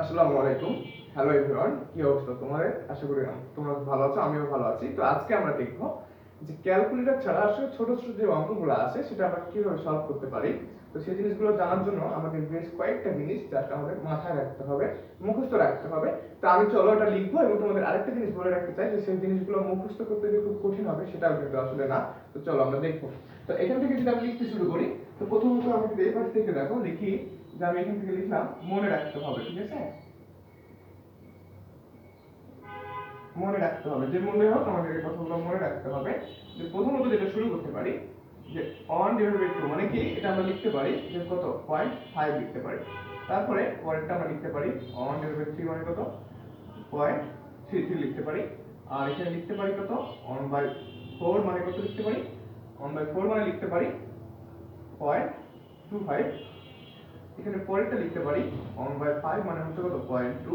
আসসালামু আলাইকুম। Hello everyone কি অবস্থা তোমার আশা করি তোমরা ভালো আছো, আমিও ভালো আছি। তো আজকে আমরা দেখব যে ক্যালকুলেটর ছাড়া আসলে ছোট ছোট যে অঙ্কগুলো আছে, সেটা আমরা কীভাবে সলভ করতে পারি। তো সেই জিনিসগুলো জানার জন্য আমাদের বেশ কয়েকটা জিনিস জাস্ট আমাদের মাথায় রাখতে হবে, মুখস্থ রাখতে হবে। তো আমি চলো ওটা লিখব এবং তোমাদের আরেকটা জিনিস বলে রাখতে চাই যে সেই জিনিসগুলো মুখস্থ করতে যে খুব কঠিন হবে, সেটাও কিন্তু আসলে না। তো চলো আমরা দেখব। তো এখান থেকে যদি আমি লিখতে শুরু করি, তো প্রথমত যদি এই থেকে দেখো, লিখি, যে আমি এখান থেকে লিখলাম, মনে রাখতে হবে, ঠিক আছে? মনে রাখতে হবে, যে মনে হোক আমাদের এই কথাগুলো মনে রাখতে হবে। যে প্রথমত যেটা শুরু করতে পারি, যে অন ডিভাইড বাই টু মানে কি? এটা আমরা লিখতে পারি, যে কত? পয়েন্ট ফাইভ লিখতে পারি। তারপরে পরেরটা আমরা লিখতে পারি অন ডিভাইড বাই থ্রি মানে কত? পয়েন্ট থ্রি থ্রি লিখতে পারি। আর এখানে লিখতে পারি কত? অন বাই ফোর মানে কত লিখতে পারি? অন বাই ফোর মানে লিখতে পারি পয়েন্ট টু ফাইভ এখানে পরেরটা লিখতে পারি। অন বাই ফাইভ মানে হচ্ছে কত? Point two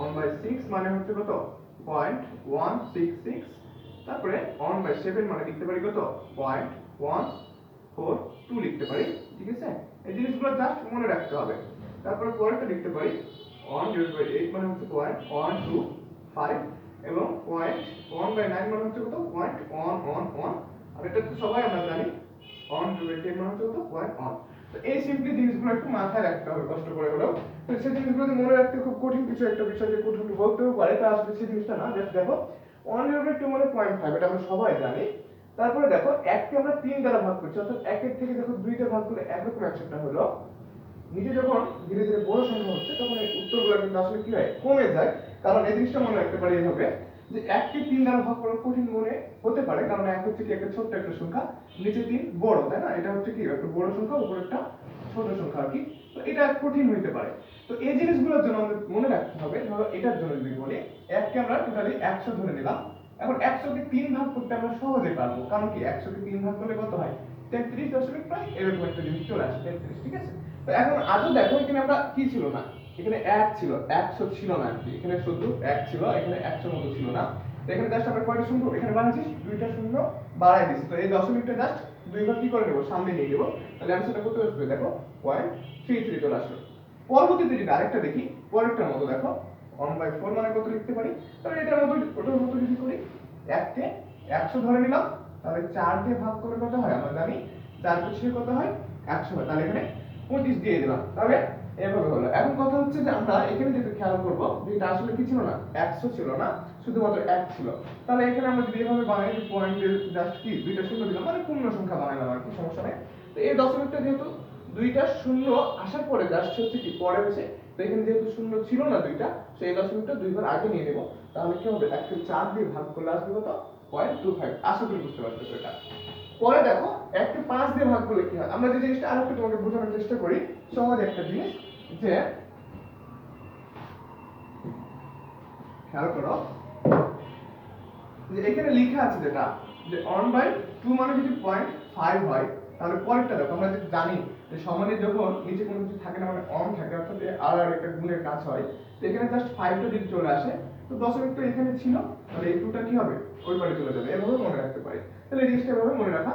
one by six মানে হচ্ছে কত? পয়েন্ট ওয়ান সিক্স সিক্স তারপরে অন বাই সেভেন মানে লিখতে পারি কত? পয়েন্ট ওয়ান ফোর টু লিখতে পারি। ঠিক আছে? এই জিনিসগুলো জাস্ট মনে রাখতে হবে। তারপরে পরেরটা লিখতে পারি। অন ডিভাইড বাই এইট মানে হচ্ছে পয়েন্ট ওয়ান টু ফাইভ এবং পয়েন্ট ওয়ান বাই নাইন মানে হচ্ছে কত? পয়েন্ট ওয়ান ওয়ান ওয়ান আর এটা তো সবাই আমরা জানি। অন ডিভাইড টেন মানে হচ্ছে কত? পয়েন্ট ওয়ান তো এই সিম্পলি জিনিসগুলো একটু মাথায় রাখতে হবে, কষ্ট করে হলেও। তো সেই জিনিসগুলো মনে রাখতে খুব কঠিন কিছু একটা বিষয় যে কঠিন বলতেও পারে, তা আসলে সেই জিনিসটা না। জাস্ট দেখো ওয়ান ডিভাইড টু মানে পয়েন্ট ফাইভ এটা আমরা সবাই জানি। তারপরে দেখো, এককে আমরা তিন দ্বারা ভাগ করছি, অর্থাৎ একের থেকে দেখো দুইটা ভাগ করলে একরকম অ্যাকশনটা হলো। নিচে যখন ধীরে ধীরে বড় সংখ্যা হচ্ছে, তখন এই উত্তরগুলো কিন্তু আসলে কি হয়? কমে যায়। কারণ এই জিনিসটা মনে রাখতে পারি এইভাবে যে এককে তিন দ্বারা ভাগ করা কঠিন মনে হতে পারে, কারণ এক হচ্ছে কি একটা ছোট্ট একটা সংখ্যা নিচে তিন বড়, তাই না? এটা হচ্ছে কি একটা বড় সংখ্যা উপরে একটা ছোট সংখ্যা আর কি। তো এটা কঠিন হইতে পারে। তো এই জিনিসগুলোর জন্য আমাদের মনে রাখতে হবে, ধরো এটার জন্য যদি বলি, এককে আমরা টোটালি একশো ধরে নিলাম। এখন একশোকে তিন ভাগ করতে আমরা সহজে পারব, কারণ কি একশোকে তিন ভাগ করলে কত হয়? তেত্রিশ দশমিক প্রায় এরকম একটা জিনিস চলে আসে, তেত্রিশ, ঠিক আছে? তো এখন আজও দেখো এখানে আমরা কি ছিল না? এখানে এক ছিল একশো ছিল না আর এখানে শুধু এক ছিল, এখানে একশো মতো ছিল না। এখানে জাস্ট আমরা কয়টা শূন্য এখানে বানাচ্ছি দুইটা শূন্য বাড়াই দিচ্ছি তো এই দশমিকটা জাস্ট দুইবার কি করে নেব? সামনে নিয়ে নেব। তাহলে অ্যান্সারটা কত আসবে, দেখো পয়েন্ট থ্রি থ্রি চলে আসলো। পরবর্তীতে যদি আরেকটা দেখি পরেরটার মতো, দেখো ওয়ান বাই ফোর মানে কত লিখতে পারি? তাহলে এটার মতো, ওটার মতো যদি করি, এককে একশো ধরে নিলাম, তাহলে চার দিয়ে ভাগ করে কত হয়? আমরা জানি, চার পঁচিশে কত হয়? একশো হয়। তাহলে এখানে পঁচিশ দিয়ে দিলাম। তাহলে এভাবে হলো। এখন কথা হচ্ছে যে আমরা এখানে যেটা খেয়াল করব, যে এটা আসলে কি ছিল না? একশো ছিল না, শুধুমাত্র এক ছিল। তাহলে এখানে আমরা যদি এভাবে বানাই, যে পয়েন্টের জাস্ট কি? দুইটা শূন্য দিলাম মানে পূর্ণ সংখ্যা বানাইলাম আর কি, সমস্যা নেই। তো এই দশমিকটা যেহেতু দুইটা শূন্য আসার পরে জাস্ট হচ্ছে কি? পরে হচ্ছে, তো এখানে যেহেতু শূন্য ছিল না দুইটা, তো এই দশমিকটা দুইবার আগে নিয়ে নেব। তাহলে কি হবে? একশো চার দিয়ে ভাগ করলে আসবে কত? পয়েন্ট টু ফাইভ আশা করি বুঝতে পারছ এটা। পরে দেখো এককে পাঁচ দিয়ে ভাগ করলে কি হয়? আমরা যে জিনিসটা আরেকটু তোমাকে বোঝানোর চেষ্টা করি, সহজ একটা জিনিস। যে খেয়াল করো, যে এখানে আছে যেটা, যে অন বাই টু মানে যদি পয়েন্ট ফাইভ হয়, তাহলে পরেরটা দেখো, আমরা জানি যে সমানে যখন নিচে কোনো কিছু থাকে না মানে অন থাকে, অর্থাৎ আর আর একটা গুণের কাজ হয়, তো এখানে জাস্ট ফাইভটা যদি চলে আসে, তো দশমিক তো এখানে ছিল, তাহলে এই টুটা কি হবে? ওই পারে চলে যাবে এভাবে মনে রাখতে পারি। তাহলে এই জিনিসটা এভাবে মনে রাখা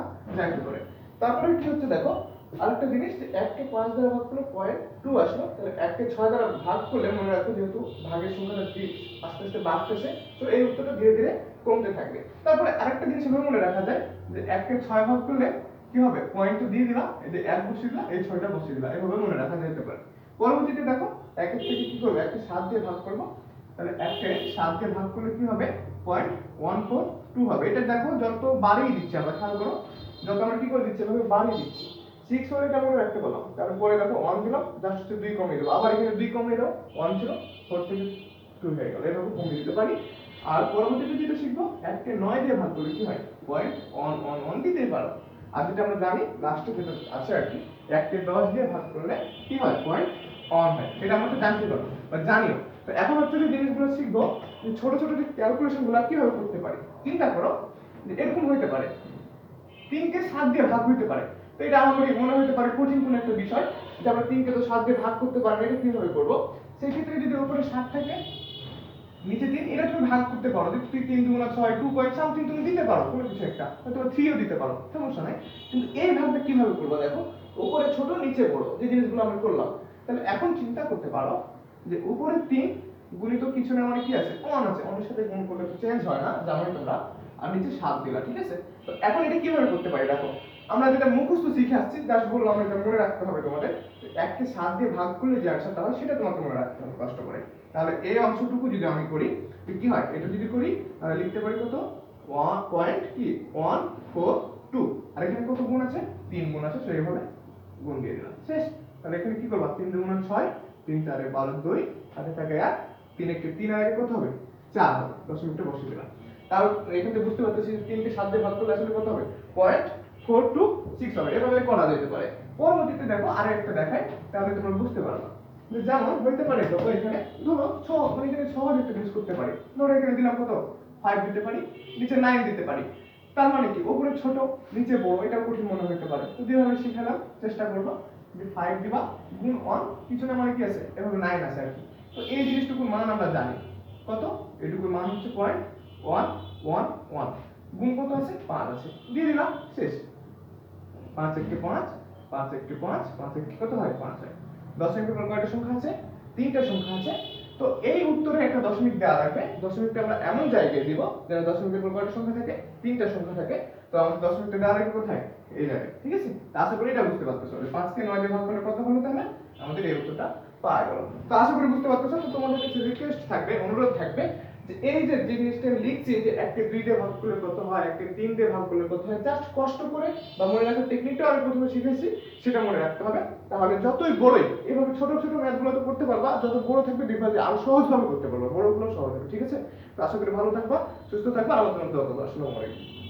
কি করে? তারপরে কি হচ্ছে দেখো আরেকটা জিনিস যে পাঁচ দ্বারা ভাগ করলে পয়েন্ট টু আসলো, তাহলে এককে ছয় দ্বারা ভাগ করলে মনে রাখো যেহেতু ভাগের সংখ্যাটা কি আস্তে আস্তে বাড়তেছে, তো এই উত্তরটা ধীরে ধীরে কমতে থাকবে। তারপরে আরেকটা জিনিস এভাবে মনে রাখা যায় যে এককে ছয় ভাগ করলে কি হবে? পয়েন্ট তো দিয়ে দিলাম, এই যে এক বসিয়ে দিলাম, এই ছয়টা বসিয়ে দিলাম, এভাবে মনে রাখা যেতে পারে। পরবর্তীতে দেখো, একের থেকে কি করব? এককে সাত দিয়ে ভাগ করব, তাহলে এককে সাত দিয়ে ভাগ করলে কি হবে? পয়েন্ট ওয়ান ফোর টু হবে। এটা দেখো যত বাড়িয়ে দিচ্ছি আমরা, খেয়াল করো, যত আমরা কি করে দিচ্ছি, এভাবে বাড়িয়ে দিচ্ছি। সিক্স হলে এটা আমরা রাখতে পারলাম তারপরে দেখো ওয়ান দিলাম জাস্ট হচ্ছে দুই কমিয়ে দেবো আবার এখানে দুই কমিয়ে দেবো ওয়ান ছিল ফোর থেকে টু হয়ে গেল। এভাবে কমিয়ে দিতে পারি। আর পরবর্তীতে যেটা শিখব, এককে নয় দিয়ে ভাগ করলে কি হয়? পয়েন্ট অন অন অন দিতেই পারো। আর যেটা আমরা জানি লাস্টে যেটা আছে আর কি, এককে দশ দিয়ে ভাগ করলে কি হয়? পয়েন্ট অন হয়। এটা আমরা তো জানতে পারব বা জানিও। তো এখন হচ্ছে যে জিনিসগুলো শিখব, যে ছোট ছোট যে ক্যালকুলেশনগুলো কীভাবে করতে পারি, চিন্তা করো, যে এরকম হইতে পারে। তিনকে সাত দিয়ে ভাগ হইতে পারে। তো এটা আমার মনে হতে পারে কঠিন কোনো একটা বিষয়, যে আমরা তিনকে তো ভাগ করতে পারব এটা কীভাবে করব? সেই ক্ষেত্রে যদি উপরে সাত থাকে, নিচে তিন, এটা তুমি ভাগ করতে পারো। যে তুই তিন দুগুণা ছয়, টু পয়েন্ট সামথিং তুমি দিতে পারো, কোনো কিছু একটা। হয়তো থ্রিও দিতে পারো, সমস্যা নাই। কিন্তু এই ভাগটা কীভাবে করব দেখো? উপরে ছোট, নিচে বড়, যে জিনিসগুলো আমরা করলাম। তাহলে এখন চিন্তা করতে পারো যে উপরে তিন গুণিত কিছু না মানে কি আছে? ওয়ান আছে। ওয়ানের সাথে গুণ করলে তো চেঞ্জ হয় না, জানোই তোমরা। আর নিচে সাত দিলা, ঠিক আছে? তো এখন এটা কীভাবে করতে পারি দেখো? আমরা যেটা মুখস্থ শিখে আসছি জাস্ট বললাম এটা মনে রাখতে হবে তোমাদের তো এককে সাত দিয়ে ভাগ করলে যে আনসারটা হয়, সেটা তোমাকে মনে রাখতে হবে কষ্ট করে তাহলে এই অংশটুকু যদি আমি করি কি হয়? এটা যদি করি, তাহলে লিখতে পারি কত? ওয়ান পয়েন্ট কি? One, four, two. আর এখানে কত গুণ আছে? তিন গুণ আছে সেইভাবে গুণ দিয়ে দিলাম। শেষ। তাহলে এখানে কি করবা? তিন দুগুণ ছয়, তিন চারে বারো দুই হাতে থাকে এক। তিন একটি তিন আর কত হবে? চার হবে। দশমিকটা বসে দিলাম। তাও এখান বুঝতে পারতেছি তিনকে সাত দিয়ে ভাগ করলে আসলে কত হবে? পয়েন্ট ফোর টু সিক্স হবে। এভাবে করা যেতে পারে। পরবর্তীতে দেখো আর একটা দেখায় তাহলে তোমরা বুঝতে পারবা। যেমন হইতে পারে, দেখো এখানে ধরো ছ মানে এখানে সহজ একটা জিনিস করতে পারি। ধরো এখানে দিলাম কত? ফাইভ দিতে পারি, নিচে নাইন দিতে পারি। তার মানে কি? ওপরে ছোট, নিচে বড় এটা কঠিন মনে হতে পারে। তো যেভাবে শিখালাম, চেষ্টা করব যে ফাইভ দিবা গুণ ওয়ান কিছু না মানে কি আছে? এভাবে নাইন আছে আর কি। তো এই জিনিসটুকুর মান আমরা জানি। কত? এটুকুর মান হচ্ছে পয়েন্ট ওয়ান ওয়ান ওয়ান গুণ কত আছে? পাঁচ আছে। দিয়ে দিলাম, শেষ। পাঁচ একটি পাঁচ পাঁচ একটি পাঁচ পাঁচ একটি কত হয়? পাঁচ হয়। দশমিকের পর কয়টা সংখ্যা আছে? তিনটা সংখ্যা আছে। তো এই উত্তরে একটা দশমিক দেওয়া থাকবে। দশমিকটা আমরা এমন জায়গায় দিব যেন দশমিকের পর কয়টা সংখ্যা থাকে? তিনটা সংখ্যা থাকে। তো আমাদের দশমিকটা দেওয়া থাকবে কোথায়? এই জায়গায়, ঠিক আছে? আশা করি এটা বুঝতে পারতেছো। যে পাঁচকে নয় দিয়ে ভাগ করলে কত হলো তাহলে? আমাদের এই উত্তরটা পাওয়া গেল। তো আশা করি বুঝতে পারতেছো। তো তোমাদের কাছে রিকোয়েস্ট থাকবে, অনুরোধ থাকবে এই যে জিনিসটা আমি লিখছি যে একটা দুই দিয়ে ভাগ করলে কত হয়, একটা তিন দিয়ে ভাগ করলে কত হয় জাস্ট কষ্ট করে বা মনে রাখার টেকনিকটা আমি প্রথমে শিখেছি, সেটা মনে রাখতে হবে। তাহলে যতই বড়ই, এভাবে ছোট ছোট ম্যাথগুলো তো করতে পারবা, যত বড় থাকবে দেখবা যে আরও সহজভাবে করতে পারবা, বড়গুলো সহজ হবে, ঠিক আছে? তো আশা করি ভালো থাকবা, সুস্থ থাকবা দোয়া করবা। আসসালামু আলাইকুম।